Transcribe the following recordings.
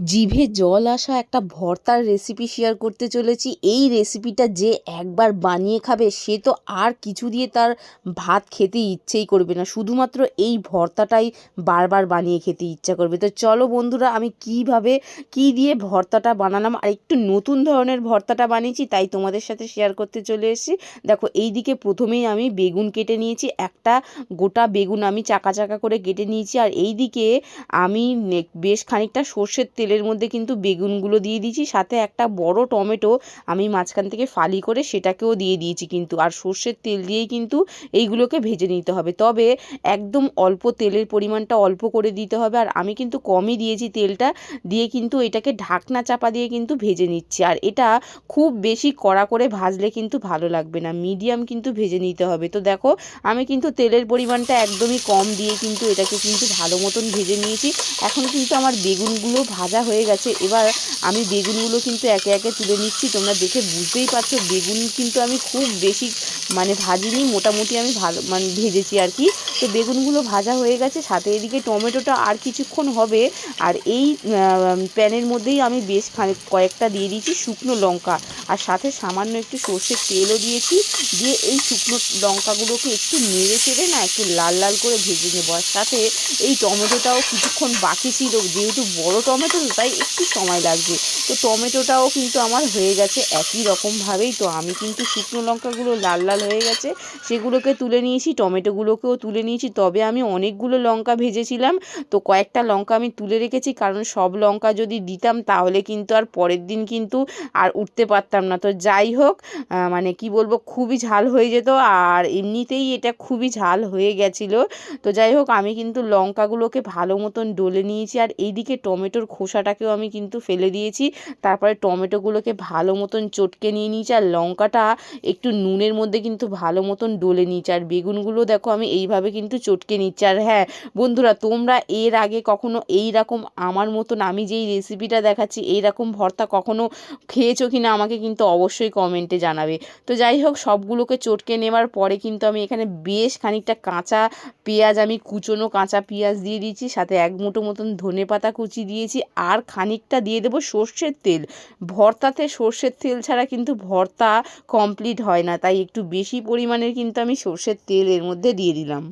জিভে জল আসা একটা ভর্তার রেসিপি শেয়ার করতে চলেছি। এই রেসিপিটা যে একবার বানিয়ে খাবে, সে তো আর কিছু দিয়ে তার ভাত খেতে ইচ্ছেই করবে না। শুধুমাত্র এই ভর্তাটাই বারবার বানিয়ে খেতে ইচ্ছা করবে। তো চলো বন্ধুরা, আমি কীভাবে কি দিয়ে ভর্তাটা বানালাম আর একটু নতুন ধরনের ভর্তাটা বানিয়েছি, তাই তোমাদের সাথে শেয়ার করতে চলে এসেছি। দেখো এই দিকে প্রথমেই আমি বেগুন কেটে নিয়েছি। একটা গোটা বেগুন আমি চাকা চাকা করে কেটে নিয়েছি। আর এই দিকে আমি বেশ খানিকটা সর্ষের তেলের মধ্যে কিন্তু বেগুনগুলো দিয়ে দিয়েছি, সাথে একটা বড় টমেটো আমি মাঝখান থেকে ফালি করে সেটাকেও দিয়ে দিয়েছি কিন্তু, আর সর্ষের তেল দিয়েই কিন্তু এইগুলোকে ভেজে নিতে হবে। তবে একদম অল্প তেলের পরিমাণটা অল্প করে দিতে হবে, আর আমি কিন্তু কমই দিয়েছি তেলটা, দিয়ে কিন্তু এটাকে ঢাকনা চাপা দিয়ে কিন্তু ভেজে নিচ্ছি। আর এটা খুব বেশি কড়া করে ভাজলে কিন্তু ভালো লাগবে না, মিডিয়াম কিন্তু ভেজে নিতে হবে। তো দেখো, আমি কিন্তু তেলের পরিমাণটা একদমই কম দিয়ে কিন্তু এটাকে কিন্তু ভালো মতন ভেজে নিয়েছি। এখন কিন্তু আমার বেগুনগুলো ভাজা হয়ে গেছে। এবার আমি বেগুনগুলো কিন্তু একে একে তুলে নিচ্ছি। তোমরা দেখে বুঝতেই পারছ, বেগুন কিন্তু আমি খুব বেশি মানে ভাজিনি, মোটামুটি আমি ভালো মানে ভেজেছি আর কি। তো বেগুনগুলো ভাজা হয়ে গেছে, সাথে এদিকে টমেটোটা আর কিছুক্ষণ হবে। আর এই প্যানের মধ্যেই আমি বেশ খানিক, কয়েকটা দিয়ে দিয়েছি শুকনো লঙ্কা। আর সাথে সামান্য একটু সর্ষের তেলও দিয়েছি, দিয়ে এই শুকনো লঙ্কাগুলোকে একটু নেড়ে চেড়ে না একটু লাল লাল করে ভেজে নেব। আর সাথে এই টমেটোটাও কিছুক্ষণ বাকি ছিল, যেহেতু বড় টমেটো, তাই একটু সময় লাগছে তো টমেটোটাও কিন্তু আমার হয়ে গেছে একই রকমভাবেই। তো আমি কিন্তু শুকনো লঙ্কাগুলো লাল লাল হয়ে গেছে, সেগুলোকে তুলে নিয়েছি, টমেটোগুলোকেও তুলে নিয়েছি। তবে আমি অনেকগুলো লঙ্কা ভেজেছিলাম, তো কয়েকটা লঙ্কা আমি তুলে রেখেছি, কারণ সব লঙ্কা যদি দিতাম তাহলে কিন্তু আর পরের দিন কিন্তু আর উঠতে পারতাম না। তো যাই হোক মানে কি বলব, খুবই ঝাল হয়ে যেত আর এমনিতেই এটা খুবই ঝাল হয়ে গেছিল। তো যাই হোক, আমি কিন্তু লঙ্কাগুলোকে ভালো মতন ডলে নিয়েছি আর এইদিকে টমেটোর খোসাটাকেও আমি কিন্তু ফেলে দিয়েছি। তারপরে টমেটোগুলোকে ভালো মতন চটকে নিয়ে নিয়েছি, আর লঙ্কাটা একটু নুনের মধ্যে কিন্তু ভালো মতন ডলে নিয়েছি, আর বেগুনগুলো দেখো আমি এইভাবে কিন্তু চটকে নিচ্ছি। আর হ্যাঁ বন্ধুরা, তোমরা এর আগে কখনো এই রকম আমার মতন আমি যেই রেসিপিটা দেখাচ্ছি, এই রকম ভর্তা কখনো খেয়েছো কি না আমাকে কিন্তু অবশ্যই কমেন্টে জানাবে। তো যাই হোক, সবগুলোকে চটকে নেওয়ার পরে কিন্তু আমি এখানে বেশ খানিকটা কাঁচা পেঁয়াজ, আমি কুচনো কাঁচা পেঁয়াজ দিয়ে দিয়েছি, সাথে এক মুঠো মতন ধনে পাতা কুচি দিয়েছি, আর খানিকটা দিয়ে দেবো সর্ষের তেল। ভর্তাতে সর্ষের তেল ছাড়া কিন্তু ভর্তা কমপ্লিট হয় না। তাই একটু বেশি পরিমাণের কিন্তু আমি সর্ষের তেল এর মধ্যে দিয়ে দিলাম।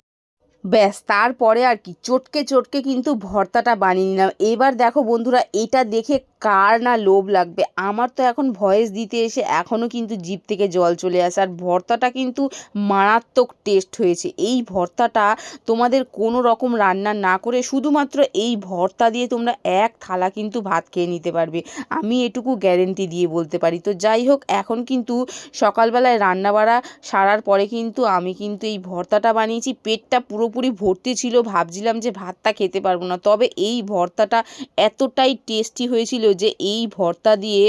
ব্যাস, তারপরে আর কি, চটকে চটকে কিন্তু ভর্তাটা বানিয়ে নিলাম। এবার দেখো বন্ধুরা, এটা দেখে কার না লোভ লাগবে। আমার তো এখন ভয়েস দিতে এসে এখনও কিন্তু জিভ থেকে জল চলে আসে। আর ভর্তাটা কিন্তু মারাত্মক টেস্ট হয়েছে। এই ভর্তাটা তোমাদের কোনো রকম রান্না না করে শুধুমাত্র এই ভর্তা দিয়ে তোমরা এক থালা কিন্তু ভাত খেয়ে নিতে পারবে। আমি এটুকু গ্যারেন্টি দিয়ে বলতে পারি। তো যাই হোক, এখন কিন্তু সকালবেলায় রান্না বাড়া সারার পরে কিন্তু আমি কিন্তু এই ভর্তাটা বানিয়েছি। পেটটা পুরোপুরি ভর্তি ছিল, ভাবছিলাম যে ভাতটা খেতে পারব না। তবে এই ভর্তাটা এতটাই টেস্টি হয়েছিল যে এই ভর্তা দিয়ে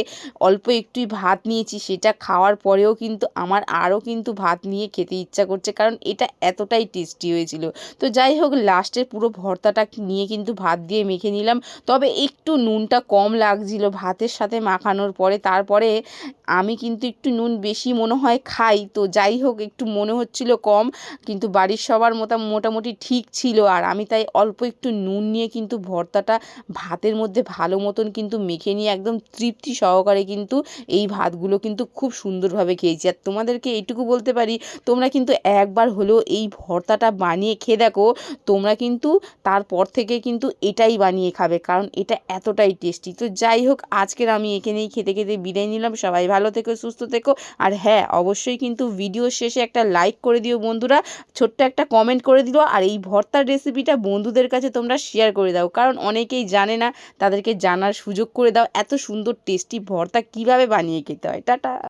অল্প একটুই ভাত নিয়েছি, সেটা খাওয়ার পরেও কিন্তু আমার আরও কিন্তু ভাত নিয়ে খেতে ইচ্ছা করছে, কারণ এটা এতটাই টেস্টি হয়েছিল। তো যাই হোক লাস্টের পুরো ভর্তাটা নিয়ে কিন্তু ভাত দিয়ে মেখে নিলাম। তবে একটু নুনটা কম লাগছিল ভাতের সাথে মাখানোর পরে, তারপরে আমি কিন্তু একটু নুন বেশি মনে হয় খাই। তো যাই হোক, একটু মনে হচ্ছিল কম, কিন্তু বাড়ির সবার মোটা মোটা মোটামুটি ঠিক ছিল। আর আমি তাই অল্প একটু নুন নিয়ে কিন্তু ভর্তাটা ভাতের মধ্যে ভালো মতন কিন্তু মেখে নিয়ে একদম তৃপ্তি সহকারে কিন্তু এই ভাতগুলো কিন্তু খুব সুন্দরভাবে খেয়েছি। আর তোমাদেরকে এইটুকু বলতে পারি, তোমরা কিন্তু একবার হলেও এই ভর্তাটা বানিয়ে খেয়ে দেখো, তোমরা কিন্তু তারপর থেকে কিন্তু এটাই বানিয়ে খাবে, কারণ এটা এতটাই টেস্টি। তো যাই হোক, আজকের আমি এখানেই খেতে খেতে বিদায় নিলাম। সবাই ভালো থেকো, সুস্থ থেকো। আর হ্যাঁ অবশ্যই কিন্তু ভিডিও শেষে একটা লাইক করে দিও বন্ধুরা। ছোট্ট একটা কমেন্ট করে দিও আর এই ভর্তার রেসিপিটা বন্ধুদের কাছে তোমরা শেয়ার করে দাও। কারণ অনেকেই জানে না, তাদেরকে জানার সুযোগ করে দাও এত সুন্দর টেস্টি ভর্তা কীভাবে বানিয়ে খেতে হয়। টাটা!